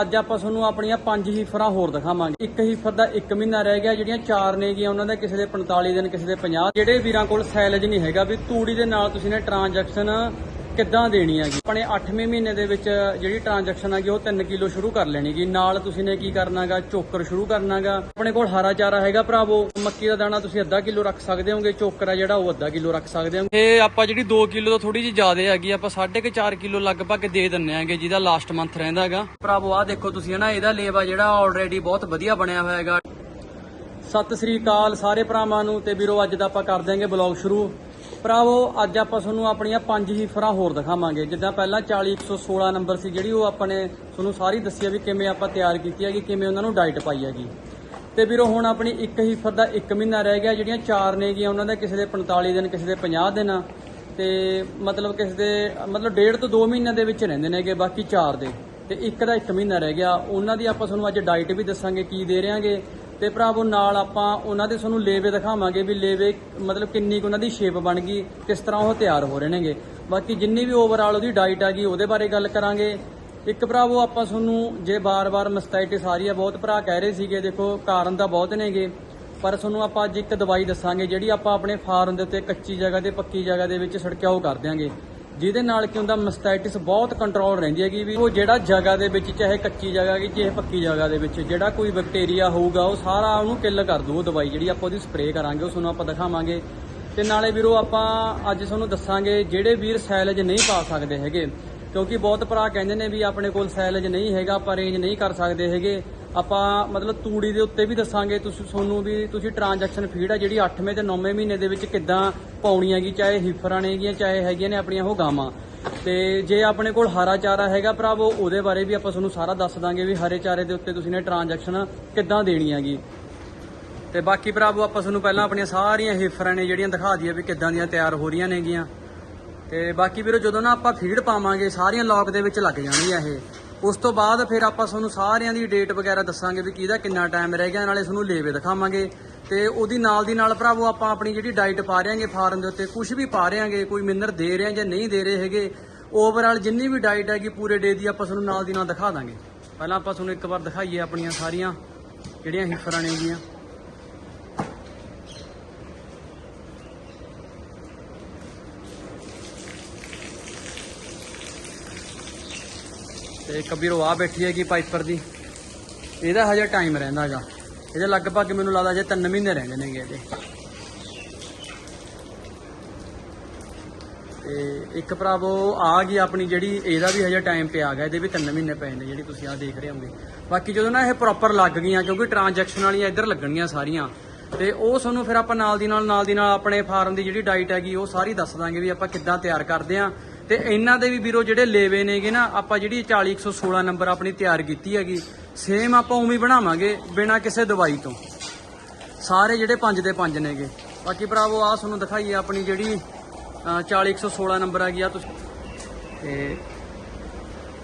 ਅੱਜ ਆਪਾਂ ਤੁਹਾਨੂੰ ਆਪਣੀਆਂ ਪੰਜ ਹੀਫਰਾਂ ਹੋਰ ਦਿਖਾਵਾਂਗੇ। ਇੱਕ ਹੀਫਰ ਦਾ 1 ਮਹੀਨਾ ਰਹਿ ਗਿਆ, ਜਿਹੜੀਆਂ ਚਾਰ ਨੇ ਨੇਗੀਆਂ ਉਹਨਾਂ ਦੇ ਕਿਸੇ ਦੇ 45 ਦਿਨ ਕਿਸੇ ਦੇ 50 ਜਿਹੜੇ ਵੀਰਾਂ ਕੋਲ ਸੈਲਜ ਨਹੀਂ ਹੈਗਾ, ਵੀ ਤੂੜੀ ਦੇ ਨਾਲ ਤੁਸੀਂ ਨੇ ਟ੍ਰਾਂਜੈਕਸ਼ਨ ਕਿੱਦਾਂ ਦੇਣੀ ਹੈਗੀ? ਆਪਣੇ 8ਵੇਂ ਮਹੀਨੇ ਦੇ ਵਿੱਚ ਜਿਹੜੀ ਟ੍ਰਾਂਜੈਕਸ਼ਨ ਹੈਗੀ, ਉਹ 3 ਕਿਲੋ ਸ਼ੁਰੂ ਕਰ ਲੈਣੀਗੀ ਨਾਲ ਤੁਸੀਂ ਨੇ ਕੀ ਕਰਨਾਗਾ? ਚੋਕਰ ਸ਼ੁਰੂ ਕਰਨਾਗਾ। ਆਪਣੇ ਕੋਲ ਹਰਾ ਚਾਰਾ ਹੈਗਾ ਭਰਾਵੋ। ਮੱਕੀ ਦਾ ਦਾਣਾ ਤੁਸੀਂ ਅੱਧਾ ਕਿਲੋ ਰੱਖ ਸਕਦੇ ਹੋਗੇ। ਚੋਕਰ ਆ ਜਿਹੜਾ, ਉਹ ਅੱਧਾ ਕਿਲੋ ਰੱਖ ਸਕਦੇ ਹੋ ਇਹ ਆਪਾਂ ਜਿਹੜੀ 2 ਕਿਲੋ ਤੋਂ ਥੋੜੀ ਜਿਹੀ ਜ਼ਿਆਦਾ ਹੈਗੀ, ਆਪਾਂ 4.5 ਕਿਲੋ ਲਗਭਗ ਦੇ ਦਿੰਨੇ ਆਂਗੇ ਜਿਹਦਾ ਲਾਸਟ ਮੰਥ ਰਹਿੰਦਾ ਹੈਗਾ ਭਰਾਵੋ, ਆਹ ਦੇਖੋ ਤੁਸੀਂ ਹਨਾ, ਇਹਦਾ ਲੇਵਾ ਜਿਹੜਾ ਆਲਰੇਡੀ ਬਹੁਤ ਵਧੀਆ ਬਣਿਆ ਹੋਇਆ ਹੈਗਾ ਸਤਿ ਸ੍ਰੀ ਅਕਾਲ ਸਾਰੇ ਭਰਾਵਾਂ ਨੂੰ ਤੇ ਵੀਰੋ, ਅੱਜ ਦਾ ਆਪਾਂ ਕਰ ਦਿਆਂਗੇ ਬਲੌਗ ਸ਼ੁਰੂ। ਭਰਾਵੋ, ਅੱਜ ਆਪਾਂ ਤੁਹਾਨੂੰ ਆਪਣੀਆਂ ਪੰਜ ਹੀਫਰਾਂ ਹੋਰ ਦਿਖਾਵਾਂਗੇ। ਜਿੱਦਾਂ ਪਹਿਲਾਂ 40116 ਨੰਬਰ ਸੀ ਜਿਹੜੀ, ਉਹ ਆਪਾਂ ਨੇ ਤੁਹਾਨੂੰ ਸਾਰੀ ਦੱਸੀ ਆ ਵੀ ਕਿਵੇਂ ਆਪਾਂ ਤਿਆਰ ਕੀਤੀ ਹੈਗੀ, ਕਿਵੇਂ ਉਹਨਾਂ ਨੂੰ ਡਾਈਟ ਪਾਈ ਹੈਗੀ। ਤੇ ਵੀਰੋ, ਹੁਣ ਆਪਣੀ ਇੱਕ ਹੀਫਰ ਦਾ 1 ਮਹੀਨਾ ਰਹਿ ਗਿਆ, ਜਿਹੜੀਆਂ ਚਾਰ ਨੇਗੀਆਂ ਉਹਨਾਂ ਦੇ ਕਿਸੇ ਦੇ 45 ਦਿਨ, ਕਿਸੇ ਦੇ 50 ਦਿਨ ਤੇ ਮਤਲਬ ਕਿਸੇ ਦੇ, ਮਤਲਬ ਡੇਢ ਤੋਂ 2 ਮਹੀਨਿਆਂ ਦੇ ਵਿੱਚ ਰਹਿੰਦੇ ਨੇਗੇ, ਬਾਕੀ ਚਾਰ ਦੇ। ਤੇ ਇੱਕ ਦਾ 1 ਮਹੀਨਾ ਰਹਿ ਗਿਆ। ਉਹਨਾਂ ਦੀ ਆਪਾਂ ਤੁਹਾਨੂੰ ਅੱਜ ਡਾਈਟ ਵੀ ਦੱਸਾਂਗੇ, ਕੀ ਦੇ ਰਹੇਾਂਗੇ। ਤੇ ਭਰਾਵੋ, ਨਾਲ ਆਪਾਂ ਉਹਨਾਂ ਦੇ ਤੁਹਾਨੂੰ ਲੇਵੇ ਦਿਖਾਵਾਂਗੇ ਵੀ ਲੇਵੇ ਮਤਲਬ ਕਿੰਨੀ ਕੁ ਉਹਨਾਂ ਦੀ ਸ਼ੇਪ ਬਣ ਗਈ, ਕਿਸ ਤਰ੍ਹਾਂ ਉਹ ਤਿਆਰ ਹੋ ਰਹੇ ਨੇਗੇ। ਬਾਕੀ ਜਿੰਨੀ ਵੀ ਓਵਰਆਲ ਉਹਦੀ ਡਾਈਟ ਆ ਗਈ ਉਹਦੇ ਬਾਰੇ ਗੱਲ ਕਰਾਂਗੇ। ਇੱਕ ਭਰਾਵੋ, ਆਪਾਂ ਤੁਹਾਨੂੰ ਜੇ ਬਾਰ-ਬਾਰ ਮਸਟਾਈਟਿਸ ਆ ਰਹੀ ਹੈ ਬਹੁਤ ਭਰਾ ਕਹਿ ਰਹੇ ਸੀਗੇ, ਦੇਖੋ, ਕਾਰਨ ਤਾਂ ਬਹੁਤ ਨੇਗੇ। ਪਰ ਤੁਹਾਨੂੰ ਆਪਾਂ ਅੱਜ ਇੱਕ ਦਵਾਈ ਦੱਸਾਂਗੇ, ਜਿਹੜੀ ਆਪਾਂ ਆਪਣੇ ਫਾਰਮ ਦੇ ਉੱਤੇ ਕੱਚੀ ਜਗ੍ਹਾ ਤੇ, ਪੱਕੀ ਜਗ੍ਹਾ ਦੇ ਵਿੱਚ ਛਿੜਕਾਓ ਕਰ ਦਿਆਂਗੇ। ਜਿਹਦੇ ਨਾਲ ਕੀ ਹੁੰਦਾ ਮਸਟਾਈਟਿਸ ਬਹੁਤ ਕੰਟਰੋਲ ਰਹਿੰਦੀ ਹੈਗੀ ਵੀ ਉਹ ਜਿਹੜਾ ਜਗ੍ਹਾ ਦੇ ਵਿੱਚ, ਚਾਹੇ ਕੱਚੀ ਜਗ੍ਹਾ ਕੀ ਚਾਹੇ ਪੱਕੀ ਜਗ੍ਹਾ ਦੇ ਵਿੱਚ, ਜਿਹੜਾ ਕੋਈ ਬੈਕਟੀਰੀਆ ਹੋਊਗਾ, ਉਹ ਸਾਰਾ ਉਹਨੂੰ ਕਿੱਲ ਕਰ ਦੂ, ਉਹ ਦਵਾਈ ਜਿਹੜੀ ਆਪਾਂ ਉਹਦੀ ਸਪਰੇਅ ਕਰਾਂਗੇ, ਉਹ ਤੁਹਾਨੂੰ ਆਪਾਂ ਦਿਖਾਵਾਂਗੇ। ਤੇ ਨਾਲੇ ਵੀਰੋ, ਆਪਾਂ ਅੱਜ ਤੁਹਾਨੂੰ ਦੱਸਾਂਗੇ ਜਿਹੜੇ ਵੀਰ ਸੈਲਜ ਨਹੀਂ ਪਾ ਸਕਦੇ ਹੈਗੇ। ਕਿਉਂਕਿ ਬਹੁਤ ਭਰਾ ਕਹਿੰਦੇ ਨੇ ਵੀ ਆਪਣੇ ਕੋਲ ਸੈਲਜ ਨਹੀਂ ਹੈਗਾ, ਆਪਾਂ ਰੇਂਜ ਨਹੀਂ ਕਰ ਸਕਦੇ ਹੈਗੇ। ਆਪਾਂ ਮਤਲਬ ਤੂੜੀ ਦੇ ਉੱਤੇ ਵੀ ਦੱਸਾਂਗੇ, ਤੁਸੀਂ ਤੁਹਾਨੂੰ ਵੀ, ਤੁਸੀਂ ਟ੍ਰਾਂਜੈਕਸ਼ਨ ਫੀਡ ਆ ਜਿਹੜੀ 8ਵੇਂ ਤੇ 9ਵੇਂ ਮਹੀਨੇ ਦੇ ਵਿੱਚ ਕਿੱਦਾਂ ਪਾਉਣੀ ਹੈਗੀ, ਚਾਹੇ ਹਿਫਰਾਂ ਨੇਗੀਆਂ ਚਾਹੇ ਹੈਗੀਆਂ ਨੇ ਆਪਣੀਆਂ ਉਹ ਗਾਵਾਂ। ਤੇ ਜੇ ਆਪਣੇ ਕੋਲ ਹਰਾ ਚਾਰਾ ਹੈਗਾ ਭਰਾਵੋ, ਉਹਦੇ ਬਾਰੇ ਵੀ ਆਪਾਂ ਤੁਹਾਨੂੰ ਸਾਰਾ ਦੱਸ ਦਾਂਗੇ ਵੀ ਹਰੇ ਚਾਰੇ ਦੇ ਉੱਤੇ ਤੁਸੀਂ ਨੇ ਟ੍ਰਾਂਜੈਕਸ਼ਨ ਕਿੱਦਾਂ ਦੇਣੀ ਹੈਗੀ। ਤੇ ਬਾਕੀ ਭਰਾਵੋ, ਆਪਾਂ ਤੁਹਾਨੂੰ ਪਹਿਲਾਂ ਆਪਣੀਆਂ ਸਾਰੀਆਂ ਹਿਫਰਾਂ ਨੇ ਜਿਹੜੀਆਂ ਦਿਖਾ ਦਈਏ ਵੀ ਕਿੱਦਾਂ ਦੀਆਂ ਤਿਆਰ ਹੋ ਰਹੀਆਂ ਨੇਗੀਆਂ। ਤੇ ਬਾਕੀ ਵੀਰੋ, ਜਦੋਂ ਨਾ ਆਪਾਂ ਫੀਡ ਪਾਵਾਂਗੇ, ਸਾਰੀਆਂ ਲੌਕ ਦੇ ਵਿੱਚ ਲੱਗ ਜਾਣਗੀਆਂ ਇਹ। ਉਸ ਤੋਂ ਬਾਅਦ ਫਿਰ ਆਪਾਂ ਤੁਹਾਨੂੰ ਸਾਰਿਆਂ ਦੀ ਡੇਟ ਵਗੈਰਾ ਦੱਸਾਂਗੇ ਵੀ ਕਿਹਦਾ ਕਿੰਨਾ ਟਾਈਮ ਰਹਿ ਗਿਆ, ਨਾਲੇ ਤੁਹਾਨੂੰ ਲੇਵੇ ਦਿਖਾਵਾਂਗੇ। ਤੇ ਉਹਦੀ ਨਾਲ ਦੀ ਨਾਲ ਭਰਾਵੋ, ਆਪਾਂ ਆਪਣੀ ਜਿਹੜੀ ਡਾਈਟ ਪਾ ਰਹੇਾਂਗੇ ਫਾਰਮ ਦੇ ਉੱਤੇ ਕੁਝ ਵੀ ਪਾ ਰਹੇਾਂਗੇ, ਕੋਈ ਮਿਨਰ ਦੇ ਰਹੇ ਜਾਂ ਨਹੀਂ ਦੇ ਰਹੇ ਹੈਗੇ ਓਵਰਆਲ ਜਿੰਨੀ ਵੀ ਡਾਈਟ ਹੈਗੀ ਪੂਰੇ ਡੇ ਦੀ ਆਪਾਂ ਤੁਹਾਨੂੰ ਨਾਲ ਦੀ ਨਾਲ ਦਿਖਾ ਦਾਂਗੇ। ਪਹਿਲਾਂ ਆਪਾਂ ਤੁਹਾਨੂੰ ਇੱਕ ਵਾਰ ਦਿਖਾਈਏ ਆਪਣੀਆਂ ਸਾਰੀਆਂ ਜਿਹੜੀਆਂ ਹਿਫਰਾਂ ਨੇਗੀਆਂ ਤੇ ਇੱਕ ਵੀਰੋ ਆ ਬੈਠੀ ਹੈਗੀ ਪਾਈਪਰ ਦੀ। ਇਹਦਾ ਹਜੇ ਟਾਈਮ ਰਹਿੰਦਾ ਹੈਗਾ। ਇਹਦੇ ਲਗਭਗ ਮੈਨੂੰ ਲੱਗਦਾ ਜੇ 3 ਮਹੀਨੇ ਰਹਿੰਦੇ ਨੇਗੇ ਇਹਦੇ। ਤੇ ਇੱਕ ਭਰਾਵੋ, ਆ ਗਈ ਆਪਣੀ ਜਿਹੜੀ, ਇਹਦਾ ਵੀ ਹਜੇ ਟਾਈਮ ਪਿਆ ਗਿਆ ਇਹਦੇ ਵੀ 3 ਮਹੀਨੇ ਪਏ ਨੇ ਜਿਹੜੀ ਤੁਸੀਂ ਆ ਦੇਖ ਰਹੇ ਹੋਗੇ ਬਾਕੀ ਜਦੋਂ ਨਾ ਇਹ ਪ੍ਰੋਪਰ ਲੱਗ ਗਈਆਂ, ਕਿਉਂਕਿ ਟ੍ਰਾਂਜੈਕਸ਼ਨ ਵਾਲੀਆਂ ਇੱਧਰ ਲੱਗਣਗੀਆਂ ਸਾਰੀਆਂ। ਤੇ ਉਹ ਤੁਹਾਨੂੰ ਫਿਰ ਆਪਾਂ ਨਾਲ ਦੀ ਨਾਲ ਨਾਲ ਦੀ ਨਾਲ ਆਪਣੇ ਫਾਰਮ ਦੀ ਜਿਹੜੀ ਡਾਈਟ ਹੈਗੀ, ਉਹ ਸਾਰੀ ਦੱਸ ਦਾਂਗੇ ਵੀ ਆਪਾਂ ਕਿੱਦਾਂ ਤਿਆਰ ਕਰਦੇ ਆਂ। ਤੇ ਇਹਨਾਂ ਦੇ ਵੀ ਵੀਰੋ ਜਿਹੜੇ ਲੇਵੇ ਨੇਗੇ ਨਾ ਆਪਾਂ ਜਿਹੜੀ 40116 ਨੰਬਰ ਆਪਣੀ ਤਿਆਰ ਕੀਤੀ ਹੈਗੀ ਸੇਮ ਆਪਾਂ ਉਵੇਂ ਬਣਾਵਾਂਗੇ ਬਿਨਾਂ ਕਿਸੇ ਦਵਾਈ ਤੋਂ। ਸਾਰੇ ਜਿਹੜੇ ਪੰਜ ਦੇ ਪੰਜ ਨੇਗੇ। ਬਾਕੀ ਭਰਾਵੋ ਆ ਤੁਹਾਨੂੰ ਦਿਖਾਈਏ ਆਪਣੀ ਜਿਹੜੀ ਅ, 40116 ਨੰਬਰ ਹੈਗੀ ਆ ਤੁਸੀਂ ਤੇ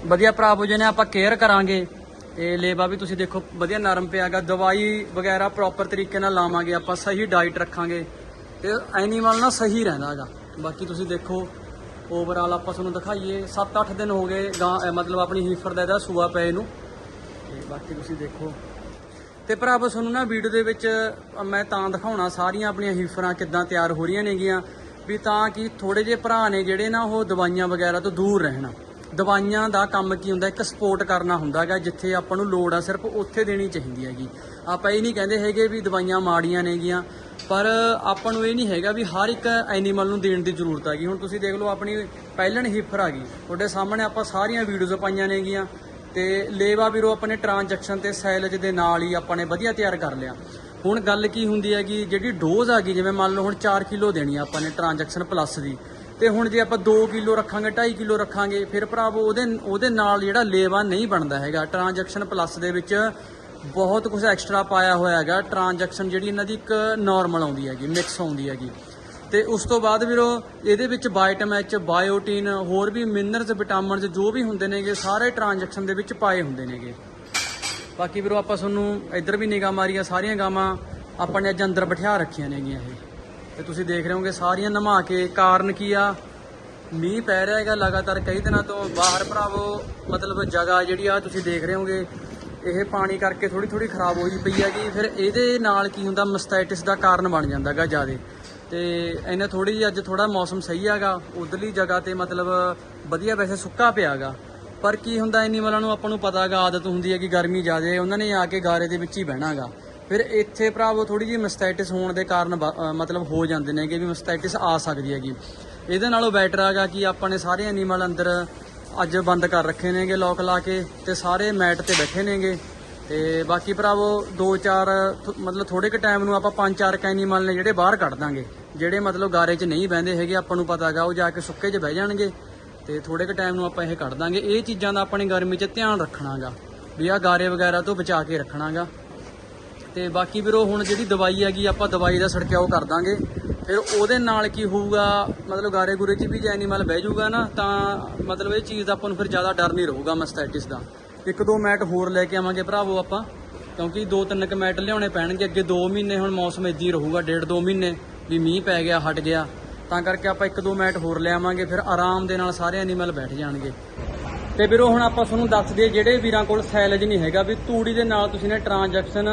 ਵਧੀਆ ਭਰਾਵੋ ਜੀ ਨੇ ਆਪਾਂ ਕੇਅਰ ਕਰਾਂਗੇ ਤੇ ਲੇਵਾ ਵੀ ਤੁਸੀਂ ਦੇਖੋ ਵਧੀਆ ਨਰਮ ਪਿਆਗਾ ਦਵਾਈ ਵਗੈਰਾ ਪ੍ਰੋਪਰ ਤਰੀਕੇ ਨਾਲ ਲਾਵਾਂਗੇ ਆਪਾਂ ਸਹੀ ਡਾਈਟ ਰੱਖਾਂਗੇ। ਤੇ ਐਨੀਮਲ ਨਾ ਸਹੀ ਰਹਿੰਦਾ ਹੈਗਾ। ਬਾਕੀ ਤੁਸੀਂ ਦੇਖੋ ਓਵਰਆਲ ਆਪਾਂ ਤੁਹਾਨੂੰ ਦਿਖਾਈਏ 7-8 ਦਿਨ ਹੋ ਗਏ ਗਾਂ ਮਤਲਬ ਆਪਣੀ ਹੀਫਰ ਦਾ ਇਹਦਾ ਸੂਆ ਪਏ ਨੂੰ। ਤੇ ਬਾਕੀ ਤੁਸੀਂ ਦੇਖੋ। ਤੇ ਭਰਾਵੋ ਤੁਹਾਨੂੰ ਨਾ ਵੀਡੀਓ ਦੇ ਵਿੱਚ ਮੈਂ ਤਾਂ ਦਿਖਾਉਣਾ ਸਾਰੀਆਂ ਆਪਣੀਆਂ ਹੀਫਰਾਂ ਕਿੱਦਾਂ ਤਿਆਰ ਹੋ ਰਹੀਆਂ ਨੇਗੀਆਂ, ਵੀ ਤਾਂ ਕਿ ਥੋੜੇ ਜਿਹੇ ਭਰਾ ਨੇ ਜਿਹੜੇ ਨਾ ਉਹ ਦਵਾਈਆਂ ਵਗੈਰਾ ਤੋਂ ਦੂਰ ਰਹਿਣ। ਦਵਾਈਆਂ ਦਾ ਕੰਮ ਕੀ ਹੁੰਦਾ, ਇੱਕ ਸਪੋਰਟ ਕਰਨਾ ਹੁੰਦਾ ਹੈਗਾ, ਜਿੱਥੇ ਆਪਾਂ ਨੂੰ ਲੋੜ ਆ, ਸਿਰਫ ਉੱਥੇ ਦੇਣੀ ਚਾਹੀਦੀ ਹੈਗੀ। ਆਪਾਂ ਇਹ ਨਹੀਂ ਕਹਿੰਦੇ ਹੈਗੇ ਵੀ ਦਵਾਈਆਂ ਮਾੜੀਆਂ ਨੇਗੀਆਂ, ਪਰ ਆਪਾਂ ਨੂੰ ਇਹ ਨਹੀਂ ਹੈਗਾ ਵੀ ਹਰ ਇੱਕ ਐਨੀਮਲ ਨੂੰ ਦੇਣ ਦੀ ਜ਼ਰੂਰਤ ਹੈਗੀ। ਹੁਣ ਤੁਸੀਂ ਦੇਖ ਲਓ, ਆਪਣੀ ਪਹਿਲਣ ਹੀਫਰ ਆ ਗਈ। ਤੁਹਾਡੇ ਸਾਹਮਣੇ ਆਪਾਂ ਸਾਰੀਆਂ ਵੀਡੀਓਜ਼ ਪਾਈਆਂ ਨੇਗੀਆਂ ਤੇ ਲੇਵਾ ਵੀਰੋ ਆਪਣੇ ਟ੍ਰਾਂਜੈਕਸ਼ਨ ਤੇ ਸੈਲਜ ਦੇ ਨਾਲ ਹੀ ਆਪਾਂ ਨੇ ਵਧੀਆ ਤਿਆਰ ਕਰ ਲਿਆ। ਹੁਣ ਗੱਲ ਕੀ ਹੁੰਦੀ ਹੈਗੀ, ਜਿਹੜੀ ਡੋਜ਼ ਆ ਗਈ, ਜਿਵੇਂ ਮੰਨ ਲਓ ਹੁਣ 4 ਕਿਲੋ ਦੇਣੀ ਆਪਾਂ ਨੇ ਟ੍ਰਾਂਜੈਕਸ਼ਨ ਪਲੱਸ ਦੀ ਤੇ ਹੁਣ ਜੇ ਆਪਾਂ 2 ਕਿਲੋ ਰੱਖਾਂਗੇ 2.5 ਕਿਲੋ ਰੱਖਾਂਗੇ, ਫਿਰ ਭਰਾਵੋ ਉਹਦੇ ਉਹਦੇ ਨਾਲ ਜਿਹੜਾ ਲੇਵਾ ਨਹੀਂ ਬਣਦਾ ਹੈਗਾ। ਟ੍ਰਾਂਜੈਕਸ਼ਨ ਪਲੱਸ ਦੇ ਵਿੱਚ ਬਹੁਤ ਕੁਝ ਐਕਸਟਰਾ ਪਾਇਆ ਹੋਇਆ ਹੈਗਾ। ਟ੍ਰਾਂਜੈਕਸ਼ਨ ਜਿਹੜੀ ਇਹਨਾਂ ਦੀ ਇੱਕ ਨਾਰਮਲ ਆਉਂਦੀ ਹੈਗੀ ਮਿਕਸ ਆਉਂਦੀ ਹੈਗੀ। ਤੇ ਉਸ ਤੋਂ ਬਾਅਦ ਵੀਰੋ, ਇਹਦੇ ਵਿੱਚ ਵਾਈਟਮ ਐਚ ਬਾਇਓਟਿਨ ਹੋਰ ਵੀ ਮਿਨਰਲਸ ਵਿਟਾਮਿਨਸ ਜੋ ਵੀ ਹੁੰਦੇ ਨੇਗੇ, ਸਾਰੇ ਟ੍ਰਾਂਜੈਕਸ਼ਨ ਦੇ ਵਿੱਚ ਪਾਏ ਹੁੰਦੇ ਨੇਗੇ। ਬਾਕੀ ਵੀਰੋ, ਆਪਾਂ ਤੁਹਾਨੂੰ ਇੱਧਰ ਵੀ ਨਿਗਾਹ ਮਾਰੀਆਂ ਸਾਰੀਆਂ ਗਾਵਾਂ। ਆਪਾਂ ਨੇ ਅੱਜ ਅੰਦਰ ਬਿਠਾ ਰੱਖੀਆਂ ਨੇਗੀਆਂ ਇਹ। ਤੇ ਤੁਸੀਂ ਦੇਖ ਰਹੇ ਹੋਗੇ ਸਾਰੀਆਂ ਨਮਾ ਕੇ, ਕਾਰਨ ਕੀ ਆ? ਮੀਂਹ ਪੈ ਰਿਹਾ ਹੈਗਾ ਲਗਾਤਾਰ ਕਈ ਦਿਨਾਂ ਤੋਂ। ਬਾਹਰ ਭਰਾਵੋ, ਮਤਲਬ ਜਗ੍ਹਾ ਜਿਹੜੀ ਆ, ਤੁਸੀਂ ਦੇਖ ਰਹੇ ਹੋਗੇ, ਇਹ ਪਾਣੀ ਕਰਕੇ ਥੋੜੀ ਥੋੜੀ ਖਰਾਬ ਹੋਈ ਪਈ ਹੈਗੀ। ਫਿਰ ਇਹਦੇ ਨਾਲ ਕੀ ਹੁੰਦਾ ਮਸਟਾਈਟਿਸ ਦਾ ਕਾਰਨ ਬਣ ਜਾਂਦਾ ਹੈਗਾ ਜ਼ਿਆਦਾ। ਤੇ ਇਹਨੇ ਥੋੜੀ ਜਿਹੀ ਅੱਜ ਥੋੜਾ ਮੌਸਮ ਸਹੀ ਹੈਗਾ। ਉਧਰਲੀ ਜਗ੍ਹਾ ਤੇ ਮਤਲਬ ਵਧੀਆ ਵੈਸੇ ਸੁੱਕਾ ਪਿਆ ਪਿਆਗਾ ਪਰ ਕੀ ਹੁੰਦਾ ਐਨੀਮਲਾਂ ਨੂੰ ਆਪਾਂ ਨੂੰ ਪਤਾ ਹੈਗਾ, ਆਦਤ ਹੁੰਦੀ ਹੈ ਕਿ ਗਰਮੀ ਜ਼ਿਆਦਾ। ਉਹਨਾਂ ਨੇ ਆ ਕੇ ਗਾਰੇ ਦੇ ਵਿੱਚ ਹੀ ਬਹਿਣਾਗਾ ਫਿਰ ਇੱਥੇ ਭਰਾਵੋ ਥੋੜੀ ਜਿਹੀ ਮਸਟਾਈਟਿਸ ਹੋਣ ਦੇ ਕਾਰਨ ਬ- ਮਤਲਬ ਹੋ ਜਾਂਦੇ ਨੇ ਕਿ ਵੀ ਮਸਟਾਈਟਿਸ ਆ ਸਕਦੀ ਹੈਗੀ। ਇਹਦੇ ਨਾਲੋਂ ਬੈਟਰ ਹੈਗਾ ਕਿ ਆਪਾਂ ਨੇ ਸਾਰੇ ਐਨੀਮਲ ਅੰਦਰ ਅੱਜ ਬੰਦ ਕਰ ਰੱਖੇ ਨੇਗੇ ਲੋਕ ਲਾ ਕੇ ਤੇ ਸਾਰੇ ਮੈਟ ਤੇ ਬੈਠੇ ਨੇਗੇ। ਤੇ ਬਾਕੀ ਭਰਾਵੋ 2-4 ਮਤਲਬ ਥੋੜੇ ਕੁ ਟਾਈਮ ਨੂੰ ਆਪਾਂ 5-4 ਐਨੀਮਲ ਨੇ ਜਿਹੜੇ ਬਾਹਰ ਕੱਢ ਦਾਂਗੇ। ਜਿਹੜੇ ਮਤਲਬ ਗਾਰੇ 'ਚ ਨਹੀਂ ਬਹਿੰਦੇ ਹੈਗੇ, ਆਪਾਂ ਨੂੰ ਪਤਾ ਹੈਗਾ, ਉਹ ਜਾ ਕੇ ਸੁੱਕੇ 'ਚ ਬਹਿ ਜਾਣਗੇ। ਤੇ ਥੋੜੇ ਕੁ ਟਾਈਮ ਨੂੰ ਆਪਾਂ ਇਹ ਕੱਢ ਦਾਂਗੇ। ਇਹ ਚੀਜ਼ਾਂ ਦਾ ਆਪਣੀ ਗਰਮੀ 'ਚ ਧਿਆਨ ਰੱਖਣਾਗਾ ਵੀ ਆ ਗਾਰੇ ਵਗੈਰਾ ਤੋਂ ਬਚਾ ਕੇ ਰੱਖਣਾਗਾ ਤੇ ਬਾਕੀ ਵੀਰੋ, ਹੁਣ ਜਿਹੜੀ ਦਵਾਈ ਹੈਗੀ, ਆਪਾਂ ਦਵਾਈ ਦਾ ਛੜਕਾਓ ਕਰ ਦਾਂਗੇ। ਫਿਰ ਉਹਦੇ ਨਾਲ ਕੀ ਹੋਊਗਾ, ਮਤਲਬ ਗਾਰੇ ਗੁਰੇ 'ਚ ਵੀ ਜੇ ਐਨੀਮਲ ਬਹਿ ਜਾਊਗਾ ਨਾ, ਤਾਂ ਮਤਲਬ ਇਹ ਚੀਜ਼ ਦਾ ਆਪਾਂ ਨੂੰ ਫਿਰ ਜ਼ਿਆਦਾ ਡਰ ਨਹੀਂ ਰਹੂਗਾ ਮਸਟੈਟਿਸ ਦਾ। ਇੱਕ ਦੋ ਮੈਟ ਹੋਰ ਲੈ ਕੇ ਆਵਾਂਗੇ ਭਰਾਵੋ ਆਪਾਂ, ਕਿਉਂਕਿ ਦੋ ਤਿੰਨ ਕ ਮੈਟ ਲਿਆਉਣੇ ਪੈਣਗੇ। ਅੱਗੇ 2 ਮਹੀਨੇ ਹੁਣ ਮੌਸਮ ਇਦਾਂ ਹੀ ਰਹੂਗਾ, ਡੇਢ ਦੋ ਮਹੀਨੇ ਵੀ ਮੀਂਹ ਪੈ ਗਿਆ, ਹਟ ਗਿਆ। ਤਾਂ ਕਰਕੇ ਆਪਾਂ ਇੱਕ ਦੋ ਮੈਟ ਹੋਰ ਲੈ ਆਵਾਂਗੇ, ਫਿਰ ਆਰਾਮ ਦੇ ਨਾਲ ਸਾਰੇ ਐਨੀਮਲ ਬੈਠ ਜਾਣਗੇ। ਤੇ ਵੀਰੋ, ਹੁਣ ਆਪਾਂ ਤੁਹਾਨੂੰ ਦੱਸ ਦਈਏ, ਜਿਹੜੇ ਵੀਰਾਂ ਕੋਲ ਸੈਲਜ ਨਹੀਂ ਹੈਗਾ, ਵੀ ਤੂੜੀ ਦੇ ਨਾਲ ਤੁਸੀਂ ਨੇ ਟ੍ਰਾਂਜੈਕਸ਼ਨ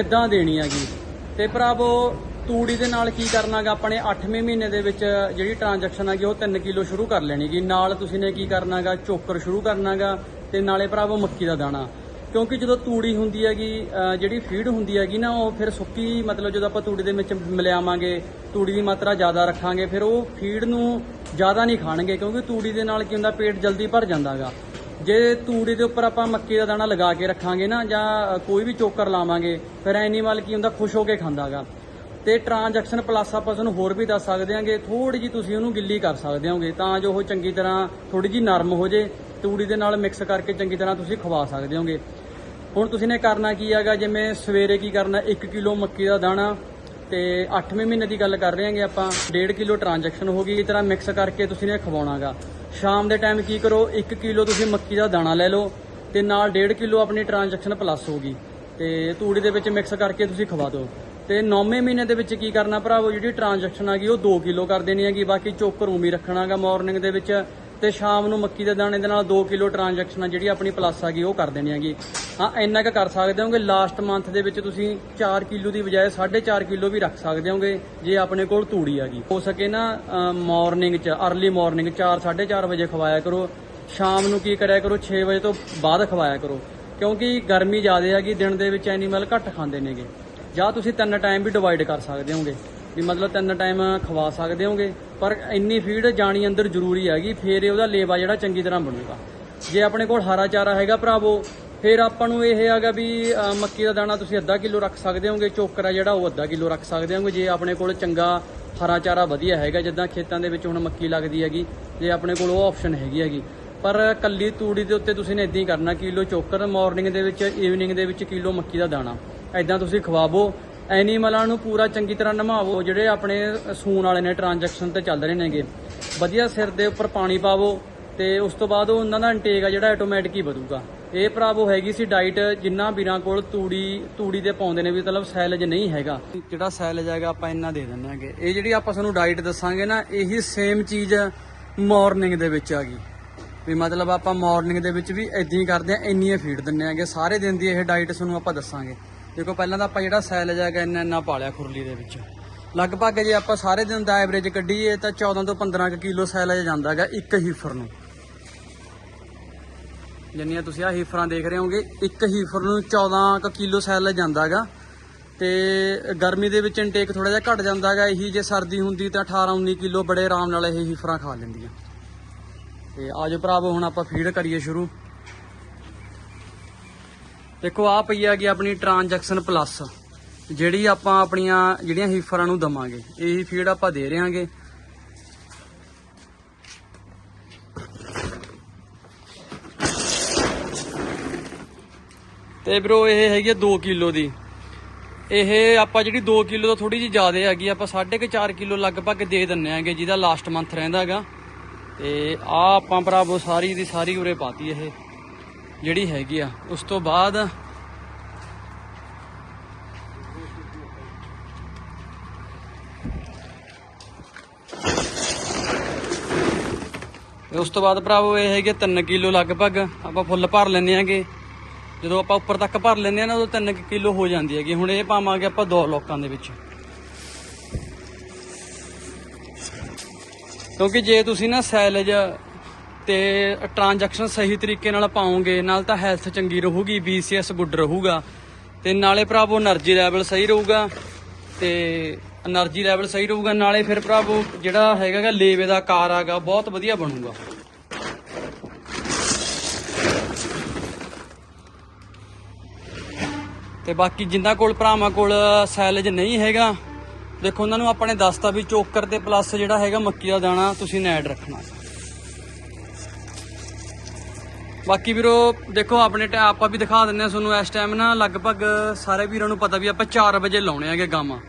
ਕਿੱਦਾਂ ਦੇਣੀ ਹੈਗੀ? ਤੇ ਭਰਾਵੋ, ਤੂੜੀ ਦੇ ਨਾਲ ਕੀ ਕਰਨਾਗਾ? ਆਪਣੇ 8ਵੇਂ ਮਹੀਨੇ ਦੇ ਵਿੱਚ ਜਿਹੜੀ ਟ੍ਰਾਂਜੈਕਸ਼ਨ ਹੈਗੀ, ਉਹ 3 ਕਿਲੋ ਸ਼ੁਰੂ ਕਰ ਲੈਣੀਗੀ। ਨਾਲ ਤੁਸੀਂ ਨੇ ਕੀ ਕਰਨਾਗਾ? ਚੋਕਰ ਸ਼ੁਰੂ ਕਰਨਾਗਾ ਤੇ ਨਾਲੇ ਭਰਾਵੋ, ਮੱਕੀ ਦਾ ਦਾਣਾ। ਕਿਉਂਕਿ ਜਦੋਂ ਤੂੜੀ ਹੁੰਦੀ ਹੈਗੀ ਜਿਹੜੀ ਫੀਡ ਹੁੰਦੀ ਹੈਗੀ ਨਾ, ਉਹ ਫਿਰ ਸੁੱਕੀ, ਮਤਲਬ ਜਦੋਂ ਆਪਾਂ ਤੂੜੀ ਦੇ ਵਿੱਚ ਮਿਲਾਵਾਂਗੇ, ਤੂੜੀ ਦੀ ਮਾਤਰਾ ਜ਼ਿਆਦਾ ਰੱਖਾਂਗੇ, ਫਿਰ ਉਹ ਫੀਡ ਨੂੰ ਜ਼ਿਆਦਾ ਨਹੀਂ ਖਾਣਗੇ, ਕਿਉਂਕਿ ਤੂੜੀ ਦੇ ਨਾਲ ਕੀ ਹੁੰਦਾ, ਪੇਟ ਜਲਦੀ ਭਰ ਜਾਂਦਾਗਾ। ਜੇ ਤੂੜੀ ਦੇ ਉੱਪਰ ਆਪਾਂ ਮੱਕੀ ਦਾ ਦਾਣਾ ਲਗਾ ਕੇ ਰੱਖਾਂਗੇ ਨਾ ਜਾਂ ਕੋਈ ਵੀ ਚੋਕਰ ਲਾਵਾਂਗੇ, ਫਿਰ ਐਨੀਮਲ ਕੀ ਹੁੰਦਾ, ਖੁਸ਼ ਹੋ ਕੇ ਖਾਂਦਾਗਾ। ਤੇ ਟ੍ਰਾਂਜੈਕਸ਼ਨ ਪਲੱਸ ਆਪਾਂ ਤੁਹਾਨੂੰ ਹੋਰ ਵੀ ਦੱਸ ਸਕਦੇ ਹਾਂਗੇ ਥੋੜੀ ਜੀ ਤੁਸੀਂ ਉਹਨੂੰ ਗਿੱਲੀ ਕਰ ਸਕਦੇ ਹੋਗੇ ਤਾਂ ਜੋ ਉਹ ਚੰਗੀ ਤਰ੍ਹਾਂ ਥੋੜੀ ਜੀ ਨਰਮ ਹੋ ਜੇ, ਤੂੜੀ ਦੇ ਨਾਲ ਮਿਕਸ ਕਰਕੇ ਚੰਗੀ ਤਰ੍ਹਾਂ ਤੁਸੀਂ ਖਵਾ ਸਕਦੇ ਹੋਗੇ ਹੁਣ ਤੁਸੀਂ ਨੇ ਕਰਨਾ ਕੀ ਹੈਗਾ ਜਿਵੇਂ ਸਵੇਰੇ ਕੀ ਕਰਨਾ 1 ਕਿਲੋ ਮੱਕੀ ਦਾ ਦਾਣਾ ਤੇ 8ਵੇਂ ਮਹੀਨੇ ਦੀ ਗੱਲ ਕਰ ਰਹੇ ਹਾਂਗੇ ਆਪਾਂ 1.5 ਕਿਲੋ ਟ੍ਰਾਂਜੈਕਸ਼ਨ ਹੋ ਗਈ, ਇਸ ਤਰ੍ਹਾਂ ਮਿਕਸ ਕਰਕੇ ਤੁਸੀਂ ਨੇ ਖਵਾਉਣਾਗਾ। ਸ਼ਾਮ ਦੇ ਟਾਈਮ ਕੀ ਕਰੋ? 1 ਕਿਲੋ ਤੁਸੀਂ ਮੱਕੀ ਦਾ ਦਾਣਾ ਲੈ ਲਓ ਤੇ ਨਾਲ 1.5 ਕਿਲੋ ਆਪਣੀ ਟ੍ਰਾਂਜੈਕਸ਼ਨ ਪਲੱਸ ਹੋਗੀ ਤੇ ਤੂੜੀ ਦੇ ਵਿੱਚ ਮਿਕਸ ਕਰਕੇ ਤੁਸੀਂ ਖਵਾ ਦਿਓ। ਤੇ 9ਵੇਂ ਮਹੀਨੇ ਦੇ ਵਿੱਚ ਕੀ ਕਰਨਾ ਭਰਾਵੋ? ਜਿਹੜੀ ਟ੍ਰਾਂਜੈਕਸ਼ਨ ਹੈਗੀ ਉਹ 2 ਕਿਲੋ ਕਰ ਦੇਣੀ ਹੈਗੀ। ਬਾਕੀ ਚੋਕਰ ਉਮੀ ਰੱਖਣਾਗਾ ਮਾਰਨਿੰਗ ਦੇ ਵਿੱਚ। ਤੇ ਸ਼ਾਮ ਨੂੰ ਮੱਕੀ ਦੇ ਦਾਣੇ ਦੇ ਨਾਲ 2 ਕਿਲੋ ਟ੍ਰਾਂਜੈਕਸ਼ਨ ਜਿਹੜੀ ਆਪਣੀ ਪਲੱਸ ਆ ਗਈ, ਉਹ ਕਰ ਦੇਣੀ ਹੈਗੀ। ਹਾਂ, ਇੰਨਾ ਕੁ ਕਰ ਸਕਦੇ ਹੋਗੇ। ਲਾਸਟ ਮੰਥ ਦੇ ਵਿੱਚ ਤੁਸੀਂ 4 ਕਿਲੋ ਦੀ ਬਜਾਏ 4.5 ਕਿਲੋ ਵੀ ਰੱਖ ਸਕਦੇ ਹੋਗੇ, ਜੇ ਆਪਣੇ ਕੋਲ ਤੂੜੀ ਹੈਗੀ ਹੋ ਸਕੇ ਨਾ ਮਾਰਨਿੰਗ ਚ अर्ਲੀ ਮਾਰਨਿੰਗ 4 4:30 ਵਜੇ ਖਵਾਇਆ ਕਰੋ। ਸ਼ਾਮ ਨੂੰ ਕੀ ਕਰਿਆ ਕਰੋ? 6 ਵਜੇ ਤੋਂ ਬਾਅਦ ਖਵਾਇਆ ਕਰੋ। ਕਿਉਂਕਿ ਗਰਮੀ ਜ਼ਿਆਦਾ ਹੈਗੀ, ਦਿਨ ਦੇ ਵਿੱਚ ਐਨੀਮਲ ਘੱਟ ਖਾਂਦੇ ਨੇਗੇ। ਜਾਂ ਤੁਸੀਂ ਤਿੰਨ ਟਾਈਮ ਵੀ ਡਿਵਾਈਡ ਕਰ ਸਕਦੇ ਹੋਗੇ। ਵੀ ਮਤਲਬ ਤਿੰਨ ਟਾਈਮ ਖਵਾ ਸਕਦੇ ਹੋਗੇ, ਪਰ ਇੰਨੀ ਫੀਡ ਜਾਣੀ ਅੰਦਰ ਜ਼ਰੂਰੀ ਹੈਗੀ, ਫੇਰ ਉਹਦਾ ਲੇਵਾ ਜਿਹੜਾ ਚੰਗੀ ਤਰ੍ਹਾਂ ਬਣੂਗਾ। ਜੇ ਆਪਣੇ ਕੋਲ ਹਰਾ ਚਾਰਾ ਹੈਗਾ ਭਰਾਵੋ, ਫਿਰ ਆਪਾਂ ਨੂੰ ਇਹ ਹੈਗਾ ਵੀ ਮੱਕੀ ਦਾ ਦਾਣਾ ਤੁਸੀਂ ਅੱਧਾ ਕਿਲੋ ਰੱਖ ਸਕਦੇ ਹੋਗੇ, ਚੋਕਰਾ ਜਿਹੜਾ ਉਹ ਅੱਧਾ ਕਿਲੋ ਰੱਖ ਸਕਦੇ ਹੋਗੇ, ਜੇ ਆਪਣੇ ਕੋਲ ਚੰਗਾ ਹਰਾ ਚਾਰਾ ਵਧੀਆ ਹੈਗਾ, ਜਿੱਦਾਂ ਖੇਤਾਂ ਦੇ ਵਿੱਚ ਹੁਣ ਮੱਕੀ ਲੱਗਦੀ ਹੈਗੀ, ਜੇ ਆਪਣੇ ਕੋਲ ਉਹ ਆਪਸ਼ਨ ਹੈਗੀ ਹੈਗੀ। ਪਰ ਕੱਲੀ ਤੂੜੀ ਦੇ ਉੱਤੇ ਤੁਸੀਂ ਨੇ ਇਦਾਂ ਹੀ ਕਰਨਾ, ਕਿਲੋ ਚੋਕਰ ਮਾਰਨਿੰਗ ਦੇ ਵਿੱਚ ਈਵਨਿੰਗ ਦੇ ਵਿੱਚ ਕਿਲੋ ਮੱਕੀ ਦਾ ਦਾਣਾ। ਐਦਾਂ ਤੁਸੀਂ ਖਵਾਵੋ ਐਨੀਮਲਾਂ ਨੂੰ ਪੂਰਾ ਚੰਗੀ ਤਰ੍ਹਾਂ ਨਮਾਵੋ, ਜਿਹੜੇ ਆਪਣੇ ਸੂਣ ਵਾਲੇ ਨੇ ਟ੍ਰਾਂਜੈਕਸ਼ਨ ਤੇ ਚੱਲ ਰਹੇ ਨੇਗੇ। ਵਧੀਆ ਸਿਰ ਦੇ ਉੱਪਰ ਪਾਣੀ ਪਾਵੋ ਤੇ ਉਸ ਤੋਂ ਬਾਅਦ ਉਹ ਉਹਨਾਂ ਦਾ ਇਨਟੇਕ ਆ ਜਿਹੜਾ ਆਟੋਮੈਟਿਕ ਹੀ ਵਧੂਗਾ। ਇਹ ਭਰਾਵੋ ਹੈਗੀ ਸੀ ਡਾਈਟ ਜਿੰਨਾ ਵੀਰਾਂ ਕੋਲ ਤੂੜੀ ਤੂੜੀ ਦੇ ਪਾਉਂਦੇ ਨੇ ਵੀ ਮਤਲਬ ਸੈਲਜ ਨਹੀਂ ਹੈਗਾ। ਜਿਹੜਾ ਸੈਲਜ ਹੈਗਾ ਆਪਾਂ ਇੰਨਾ ਦੇ ਦਿੰਦੇ ਹਾਂਗੇ। ਇਹ ਜਿਹੜੀ ਆਪਾਂ ਤੁਹਾਨੂੰ ਡਾਈਟ ਦੱਸਾਂਗੇ ਨਾ, ਇਹੀ ਸੇਮ ਚੀਜ਼ ਮਾਰਨਿੰਗ ਦੇ ਵਿੱਚ ਆ ਗਈ। ਵੀ ਮਤਲਬ ਆਪਾਂ ਮਾਰਨਿੰਗ ਦੇ ਵਿੱਚ ਵੀ ਇਦਾਂ ਹੀ ਕਰਦੇ ਆ ਇੰਨੀ ਫੀਡ ਦਿੰਨੇ ਆਗੇ ਸਾਰੇ ਦਿਨ ਦੀ ਇਹ ਡਾਈਟ ਤੁਹਾਨੂੰ ਆਪਾਂ ਦੱਸਾਂਗੇ। ਦੇਖੋ, ਪਹਿਲਾਂ ਤਾਂ ਆਪਾਂ ਜਿਹੜਾ ਸੈਲਜ ਹੈਗਾ, ਇੰਨਾ ਇੰਨਾ ਪਾਲਿਆ ਖੁਰਲੀ ਦੇ ਵਿੱਚ। ਲਗਭਗ ਜੇ ਆਪਾਂ ਸਾਰੇ ਦਿਨ ਦਾ ਐਵਰੇਜ ਕੱਢੀਏ, ਤਾਂ 14 ਤੋਂ 15 ਕਿਲੋ ਸੈਲਜ ਜਾਂਦਾ ਹੈਗਾ, ਇੱਕ ਹੀਫਰ ਨੂੰ। ਜਿੰਨੀਆਂ ਤੁਸੀਂ ਆ ਹੀਫਰਾਂ ਦੇਖ ਰਹੇ ਹੋਗੇ ਇੱਕ ਹੀਫਰ ਨੂੰ 14 ਕੁ ਕਿਲੋ ਸੈਲਜ ਜਾਂਦਾ ਹੈਗਾ। ਤੇ ਗਰਮੀ ਦੇ ਵਿੱਚ ਇਨਟੇਕ ਥੋੜਾ ਜਿਹਾ ਘਟ ਜਾਂਦਾ ਹੈਗਾ, ਇਹੀ ਜੇ ਸਰਦੀ ਹੁੰਦੀ ਤਾਂ 18 19 ਕਿਲੋ ਬੜੇ ਆਰਾਮ ਨਾਲ ਇਹ ਹੀਫਰਾਂ ਖਾ ਲੈਂਦੀਆਂ। ਤੇ ਆਜੋ ਭਰਾਵੋ, ਹੁਣ ਆਪਾਂ ਫੀਡ ਕਰੀਏ ਸ਼ੁਰੂ। ਦੇਖੋ ਆ ਪਈ ਹੈਗੀ ਆਪਣੀ ਟ੍ਰਾਂਜੈਕਸ਼ਨ ਪਲੱਸ ਜਿਹੜੀ ਆਪਾਂ ਆਪਣੀਆਂ ਜਿਹੜੀਆਂ ਹੀਫਰਾਂ ਨੂੰ ਦਵਾਂਗੇ। ਇਹੀ ਫੀਡ ਆਪਾਂ ਦੇ ਰਹੇਾਂਗੇ। ਤੇ ਬ్రో ਇਹ ਹੈਗੀ ਆ 2 ਕਿਲੋ ਦੀ। ਇਹ ਆਪਾਂ ਜਿਹੜੀ 2 ਕਿਲੋ ਤੋਂ ਥੋੜੀ ਜਿਹੀ ਜ਼ਿਆਦਾ ਹੈਗੀ ਆ, ਆਪਾਂ 4.5 ਕਿਲੋ ਲਗਭਗ ਦੇ ਦਿੰਨੇ ਆਂਗੇ ਜਿਹਦਾ ਲਾਸਟ ਮੰਥ ਰਹਿੰਦਾ ਹੈਗਾ। ਤੇ ਆ ਆਪਾਂ ਭਰਾਵੋ ਸਾਰੀ ਦੀ ਸਾਰੀ ਉਰੇ ਪਾਤੀ ਇਹ। ਜਿਹੜੀ ਹੈਗੀ ਆ, ਉਸ ਤੋਂ ਬਾਅਦ ਉਸ ਤੋਂ ਬਾਅਦ ਭਰਾਵੋ, ਇਹ ਹੈਗੇ 3 ਕਿਲੋ ਲਗਭਗ ਆਪਾਂ ਫੁੱਲ ਭਰ ਲੈਂਦੇ ਆਂਗੇ ਜਦੋਂ ਆਪਾਂ ਉੱਪਰ ਤੱਕ ਭਰ ਲੈਂਦੇ ਆ ਨਾ, ਉਦੋਂ 3 ਕਿਲੋ ਹੋ ਜਾਂਦੀ ਹੈਗੀ। ਹੁਣ ਇਹ ਪਾਵਾਂਗੇ ਆਪਾਂ ਦੋ ਲੋਕਾਂ ਦੇ ਵਿੱਚ। ਕਿਉਂਕਿ ਜੇ ਤੁਸੀਂ ਨਾ ਸੈਲਜ ਤੇ ਟ੍ਰਾਂਜੈਕਸ਼ਨ ਸਹੀ ਤਰੀਕੇ ਨਾਲ ਪਾਉਂਗੇ, ਨਾਲ ਤਾਂ ਹੈਲਥ ਚੰਗੀ ਰਹੂਗੀ, BCS ਗੁੱਡ ਰਹੂਗਾ। ਤੇ ਨਾਲੇ ਭਰਾਵੋ એનર્ਜੀ ਲੈਵਲ ਸਹੀ ਰਹੂਗਾ, ਤੇ એનર્ਜੀ ਲੈਵਲ ਸਹੀ ਰਹੂਗਾ, ਨਾਲੇ ਫਿਰ ਭਰਾ ਭਰਾਵੋ ਜਿਹੜਾ ਹੈਗਾਗਾ ਲੇਵੇ ਦਾ ਕਾਰ ਆਗਾ, ਬਹੁਤ ਵਧੀਆ ਬਣੂਗਾ। ਤੇ ਬਾਕੀ ਜਿੰਨਾ ਕੋਲ ਭਰਾਵਾਂ ਕੋਲ ਸੈਲਜ ਨਹੀਂ ਹੈਗਾ, ਦੇਖੋ ਉਹਨਾਂ ਨੂੰ ਆਪਾਂ ਨੇ ਦੱਸਤਾ ਵੀ ਚੋਕਰ ਤੇ ਪਲੱਸ ਜਿਹੜਾ ਹੈਗਾ ਮੱਕੀ ਦਾ ਦਾਣਾ ਤੁਸੀਂ ਨੈਡ ਰੱਖਣਾ। ਬਾਕੀ ਵੀਰੋ, ਦੇਖੋ ਆਪਣੇ ਟੈ- ਆਪਾਂ ਵੀ ਦਿਖਾ ਦਿੰਨੇ ਆ ਤੁਹਾਨੂੰ ਇਸ ਟਾਈਮ ਨਾ, ਲਗਭਗ ਸਾਰੇ ਵੀਰਾਂ ਨੂੰ ਪਤਾ ਵੀ ਆਪਾਂ 4 ਵਜੇ ਲਾਉਣੇ ਹੈਗੇ ਗਾਵਾਂ।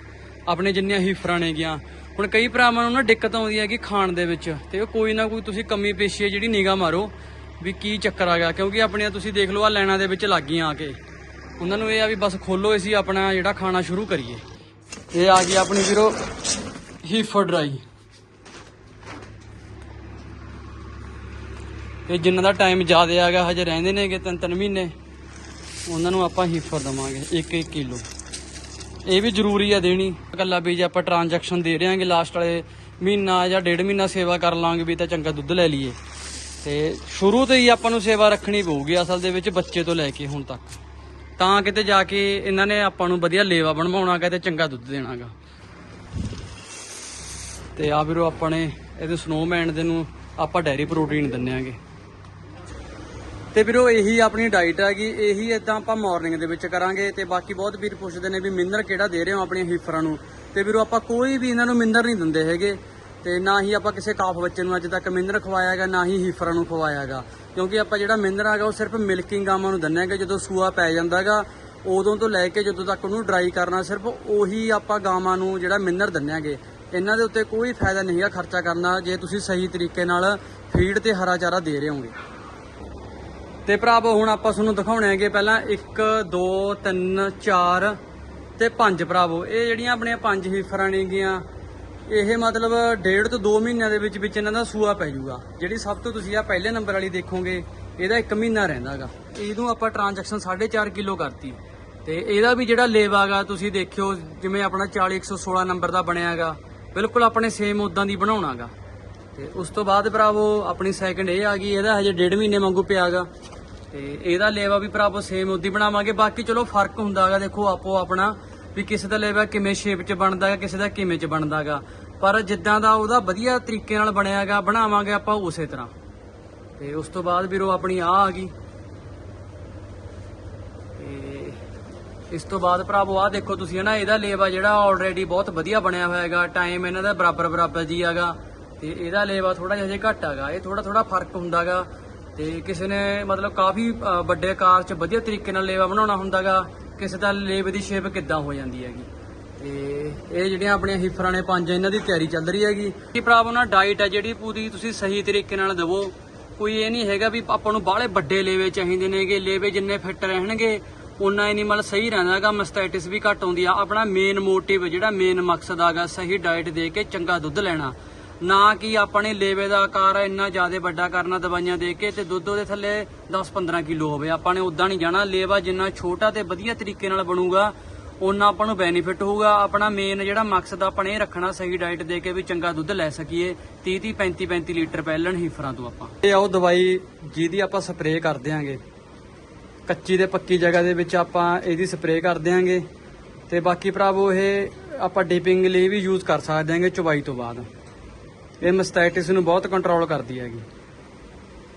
ਆਪਣੇ ਜਿੰਨੀਆਂ ਹੀਫਰਾਂ ਨੇਗੀਆਂ। ਹੁਣ ਕਈ ਭਰਾਵਾਂ ਨੂੰ ਨਾ ਦਿੱਕਤ ਆਉਂਦੀ ਹੈ ਕਿ ਖਾਣ ਦੇ ਵਿੱਚ, ਤੇ ਕੋਈ ਨਾ ਕੋਈ ਤੁਸੀਂ ਕਮੀ ਪੇਸ਼ੀ ਹੈ ਜਿਹੜੀ ਨਿਗਾਹ ਮਾਰੋ ਵੀ ਕੀ ਚੱਕਰ ਆ ਗਿਆ, ਕਿਉਂਕਿ ਆਪਣੀਆਂ ਤੁਸੀਂ ਦੇਖ ਲਓ ਆ ਲੈਣਾ ਦੇ ਵਿੱਚ ਲੱਗ ਆ ਕੇ। ਉਹਨਾਂ ਨੂੰ ਇਹ ਆ ਵੀ ਬਸ ਖੋਲੋ ਅਸੀਂ ਆਪਣਾ ਜਿਹੜਾ ਖਾਣਾ ਸ਼ੁਰੂ ਕਰੀਏ। ਇਹ ਆ ਗਈ ਆਪਣੀ ਵੀਰੋ ਹੀਫਰ ਡਰਾਈ ਤੇ ਜਿਨ੍ਹਾਂ ਦਾ ਟਾਈਮ ਜ਼ਿਆਦਾ ਆ ਆਗਾ ਹਜੇ ਰਹਿੰਦੇ ਨੇਗੇ ਤਿੰਨ ਤਿੰਨ ਮਹੀਨੇ, ਉਹਨਾਂ ਨੂੰ ਆਪਾਂ ਹੀਫਰ ਦਵਾਂਗੇ 1-1 ਕਿਲੋ। ਇਹ ਵੀ ਜ਼ਰੂਰੀ ਆ ਦੇਣੀ। ਇਕੱਲਾ ਵੀ ਜੇ ਆਪਾਂ ਟ੍ਰਾਂਜੈਕਸ਼ਨ ਦੇ ਰਹੇ ਹਾਂਗੇ ਲਾਸਟ ਵਾਲੇ ਮਹੀਨਾ ਜਾਂ ਡੇਢ ਮਹੀਨਾ ਸੇਵਾ ਕਰ ਲਾਂਗੇ ਵੀ ਤਾਂ ਚੰਗਾ ਦੁੱਧ ਲੈ ਲਈਏ। ਤੇ ਸ਼ੁਰੂ ਤੋਂ ਹੀ ਆਪਾਂ ਨੂੰ ਸੇਵਾ ਰੱਖਣੀ ਪਊਗੀ ਅਸਲ ਦੇ ਵਿੱਚ ਬੱਚੇ ਤੋਂ ਲੈ ਕੇ ਹੁਣ ਤੱਕ। ਤਾਂ ਕਿਤੇ ਜਾ ਕੇ ਇਹਨਾਂ ਨੇ ਆਪਾਂ ਨੂੰ ਵਧੀਆ ਲੇਵਾ ਬਣਵਾਉਣਾਗਾ ਤੇ ਚੰਗਾ ਦੁੱਧ ਦੇਣਾਗਾ। ਤੇ ਆ ਵੀਰੋ ਆਪਾਂ ਨੇ ਇਹਦੇ ਸਨੋਮੈਨ ਦੇ ਨੂੰ ਆਪਾਂ ਡੈਰੀ ਪ੍ਰੋਟੀਨ ਦਿੰਨੇ ਆਂਗੇ। ਤੇ ਵੀਰੋ, ਇਹੀ ਆਪਣੀ ਡਾਈਟ ਹੈਗੀ, ਇਹੀ ਇਦਾਂ ਆਪਾਂ ਮਾਰਨਿੰਗ ਦੇ ਵਿੱਚ ਕਰਾਂਗੇ ਤੇ ਬਾਕੀ ਬਹੁਤ ਵੀਰ ਪੁੱਛਦੇ ਨੇ ਵੀ ਮਿਨਰ ਕਿਹੜਾ ਦੇ ਰਹੇ ਹੋ ਆਪਣੀਆਂ ਹੀਫਰਾਂ ਨੂੰ? ਤੇ ਵੀਰੋ, ਆਪਾਂ ਕੋਈ ਵੀ ਇਹਨਾਂ ਨੂੰ ਮਿਨਰ ਨਹੀਂ ਦਿੰਦੇ ਹੈਗੇ, ਤੇ ਨਾ ਹੀ ਆਪਾਂ ਕਿਸੇ ਕਾਫ ਬੱਚੇ ਨੂੰ ਅੱਜ ਤੱਕ ਮਿਨਰ ਖਵਾਇਆਗਾ, ਨਾ ਹੀ ਹੀਫਰਾਂ ਨੂੰ ਖਵਾਇਆਗਾ। ਕਿਉਂਕਿ ਆਪਾਂ ਜਿਹੜਾ ਮਿਨਰ ਹੈਗਾ, ਉਹ ਸਿਰਫ ਮਿਲਕਿੰਗ ਗਾਵਾਂ ਨੂੰ ਦਿੰਦੇ ਹੈਗੇ, ਜਦੋਂ ਸੂਆ ਪੈ ਜਾਂਦਾਗਾ, ਉਦੋਂ ਤੋਂ ਲੈ ਕੇ ਜਦੋਂ ਤੱਕ ਉਹਨੂੰ ਡਰਾਈ ਕਰਨਾ, ਸਿਰਫ ਉਹੀ ਆਪਾਂ ਗਾਵਾਂ ਨੂੰ ਜਿਹੜਾ ਮਿਨਰ ਦਿੰਦੇ ਹੈਗੇ। ਇਹਨਾਂ ਦੇ ਉੱਤੇ ਕੋਈ ਫਾਇਦਾ ਨਹੀਂ ਹੈ ਖਰਚਾ ਕਰਨਾ, ਜੇ ਤੁਸੀਂ ਸਹੀ ਤਰੀਕੇ ਨਾਲ ਫੀਡ ਤੇ ਹਰਾ ਚਾਰਾ ਦੇ ਰਹੇ ਹੋਗੇ ਤੇ ਭਰਾਵੋ, ਹੁਣ ਆਪਾਂ ਤੁਹਾਨੂੰ ਦਿਖਾਉਣੇ ਹੈਗੇ ਪਹਿਲਾਂ 1 2 3 4 ਤੇ 5 ਭਰਾਵੋ। ਇਹ ਜਿਹੜੀਆਂ ਆਪਣੀਆਂ ਪੰਜ ਹੀਫਰਾਂ ਨੇਗੀਆਂ, ਇਹ ਮਤਲਬ ਡੇਢ ਤੋਂ 2 ਮਹੀਨਿਆਂ ਦੇ ਵਿੱਚ ਵਿੱਚ ਇਹਨਾਂ ਦਾ ਸੂਆ ਪੈ ਜਾਊਗਾ। ਜਿਹੜੀ ਸਭ ਤੋਂ ਤੁਸੀਂ ਆ ਪਹਿਲੇ ਨੰਬਰ ਵਾਲੀ ਦੇਖੋਗੇ, ਇਹਦਾ 1 ਮਹੀਨਾ ਰਹਿੰਦਾਗਾ ਇਹਨੂੰ ਆਪਾਂ ਟ੍ਰਾਂਜੈਕਸ਼ਨ 4.5 ਕਿਲੋ ਕਰਤੀ। ਤੇ ਇਹਦਾ ਵੀ ਜਿਹੜਾ ਲੇਵਾਗਾ ਤੁਸੀਂ ਦੇਖਿਓ, ਜਿਵੇਂ ਆਪਣਾ 40 116 ਨੰਬਰ ਦਾ ਬਣਿਆਗਾ ਬਿਲਕੁਲ ਆਪਣੇ ਸੇਮ ਉਦਾਂ ਦੀ ਬਣਾਉਣਾਗਾ ਤੇ ਉਸ ਤੋਂ ਬਾਅਦ ਭਰਾਵੋ, ਆਪਣੀ ਸੈਕਿੰਡ ਇਹ ਆ ਗਈ, ਇਹਦਾ ਹਜੇ ਡੇਢ ਮਹੀਨੇ ਵਾਂਗੂ ਪਿਆਗਾ। ਤੇ ਇਹਦਾ ਲੇਵਾ ਵੀ ਭਰਾਵੋ ਸੇਮ ਉਦੀ ਬਣਾਵਾਂਗੇ। ਬਾਕੀ ਚਲੋ ਫ਼ਰਕ ਹੁੰਦਾਗਾ, ਦੇਖੋ ਆਪੋ ਆਪਣਾ ਵੀ ਕਿਸੇ ਦਾ ਲੇਵਾ ਕਿਵੇਂ ਸ਼ੇਪ 'ਚ ਬਣਦਾਗਾ, ਕਿਸੇ ਦਾ ਕਿਵੇਂ 'ਚ ਬਣਦਾਗਾ। ਪਰ ਜਿੱਦਾਂ ਦਾ ਉਹਦਾ ਵਧੀਆ ਤਰੀਕੇ ਨਾਲ ਬਣਿਆਗਾ, ਬਣਾਵਾਂਗੇ ਆਪਾਂ ਉਸੇ ਤਰ੍ਹਾਂ। ਤੇ ਉਸ ਤੋਂ ਬਾਅਦ ਵੀਰੋ ਆਪਣੀ ਆ ਆ ਗਈ। ਤੇ ਇਸ ਤੋਂ ਬਾਅਦ ਭਰਾਵੋ ਆ ਦੇਖੋ ਤੁਸੀਂ ਹਨਾ, ਇਹਦਾ ਲੇਵਾ ਜਿਹੜਾ ਆਲਰੇਡੀ ਬਹੁਤ ਵਧੀਆ ਬਣਿਆ ਹੋਇਆ ਹੈਗਾ ਟਾਈਮ ਇਹਨਾਂ ਦਾ ਬਰਾਬਰ ਬਰਾਬਰ ਜੀ ਹੈਗਾ ਤੇ ਇਹਦਾ ਲੇਵਾ ਥੋੜਾ ਜਿਹਾ ਹਜੇ ਘੱਟ ਹੈਗਾ। ਇਹ ਥੋੜਾ ਥੋੜਾ ਫ਼ਰਕ ਹੁੰਦਾਗਾ ਤੇ ਕਿਸੇ ਨੇ ਮਤਲਬ ਕਾਫੀ ਵੱਡੇ ਆਕਾਰ 'ਚ ਵਧੀਆ ਤਰੀਕੇ ਨਾਲ ਲੇਵਾ ਬਣਾਉਣਾ ਹੁੰਦਾਗਾ। ਕਿਸੇ ਦਾ ਲੇਵੇ ਦੀ ਸ਼ੇਪ ਕਿੱਦਾਂ ਹੋ ਜਾਂਦੀ ਹੈਗੀ। ਤੇ ਇਹ ਜਿਹੜੀਆਂ ਆਪਣੀਆਂ ਹਿਫਰਾਂ ਨੇ ਪੰਜ ਇਹਨਾਂ ਦੀ ਤਿਆਰੀ ਚੱਲ ਰਹੀ ਹੈਗੀ। ਕੀ ਭਰਾਵੋ ਨਾ ਡਾਈਟ ਹੈ ਜਿਹੜੀ ਪੂਰੀ ਤੁਸੀਂ ਸਹੀ ਤਰੀਕੇ ਨਾਲ ਦੇਵੋ। ਕੋਈ ਇਹ ਨਹੀਂ ਹੈਗਾ ਵੀ ਆਪਾਂ ਨੂੰ ਬਾਹਲੇ ਵੱਡੇ ਲੇਵੇ ਚਾਹੀਦੇ ਨੇਗੇ, ਲੇਵੇ ਜਿੰਨੇ ਫਿੱਟ ਰਹਿਣਗੇ ਉਨਾ ਐਨੀਮਲ ਸਹੀ ਰਹਿੰਦਾ ਰਹਿੰਦਾਗਾ ਮਸਟੈਟਿਸ ਵੀ ਘੱਟ ਆਉਂਦੀ ਆ। ਆਪਣਾ ਮੇਨ ਮੋਟਿਵ ਜਿਹੜਾ ਮੇਨ ਮਕਸਦ ਆਗਾ, ਸਹੀ ਡਾਈਟ ਦੇ ਕੇ ਚੰਗਾ ਦੁੱਧ ਲੈਣਾ। ਨਾ ਕਿ ਆਪਣੇ ਲੇਵੇ ਦਾ ਆਕਾਰ ਇੰਨਾ ਜ਼ਿਆਦਾ ਵੱਡਾ ਕਰਨਾ ਦਵਾਈਆਂ ਦੇ ਕੇ ਤੇ ਦੁੱਧ ਉਹਦੇ ਥੱਲੇ 10-15 ਕਿਲੋ ਹੋਵੇ। ਆਪਾਂ ਨੇ ਉਦਾਂ ਨਹੀਂ ਜਾਣਾ। ਲੇਵਾ ਜਿੰਨਾ ਛੋਟਾ ਤੇ ਵਧੀਆ ਤਰੀਕੇ ਨਾਲ ਬਣੂਗਾ ਉਹਨਾਂ ਆਪਾਂ ਨੂੰ ਬੈਨੀਫਿਟ ਹੋਊਗਾ। ਆਪਣਾ ਮੇਨ ਜਿਹੜਾ ਮਕਸਦ ਆਪਾਂ ਨੇ ਇਹ ਰੱਖਣਾ ਸਹੀ ਡਾਈਟ ਦੇ ਕੇ ਵੀ ਚੰਗਾ ਦੁੱਧ ਲੈ ਸਕੀਏ। 30 30 35 35 ਲੀਟਰ ਪਹਿਲਣ ਹੀਫਰਾਂ ਤੋਂ ਆਪਾਂ। ਇਹ ਆਓ ਦਵਾਈ ਜਿਹਦੀ ਆਪਾਂ ਸਪਰੇਅ ਕਰ ਦਿਆਂਗੇ। ਕੱਚੀ ਤੇ ਪੱਕੀ ਜਗ੍ਹਾ ਦੇ ਵਿੱਚ ਆਪਾਂ ਇਹਦੀ ਸਪਰੇਅ ਕਰ ਦਿਆਂਗੇ। ਤੇ ਬਾਕੀ ਭਰਾਵੋ, ਇਹ ਆਪਾਂ ਡਿਪਿੰਗ ਲਈ ਵੀ ਯੂਜ਼ ਕਰ ਸਕਦੇ ਹਾਂਗੇ ਚੁਬਾਈ ਤੋਂ ਬਾਅਦ। ਇਹ ਮਸਟੈਟਿਸ ਨੂੰ ਬਹੁਤ ਕੰਟਰੋਲ ਕਰਦੀ ਹੈਗੀ।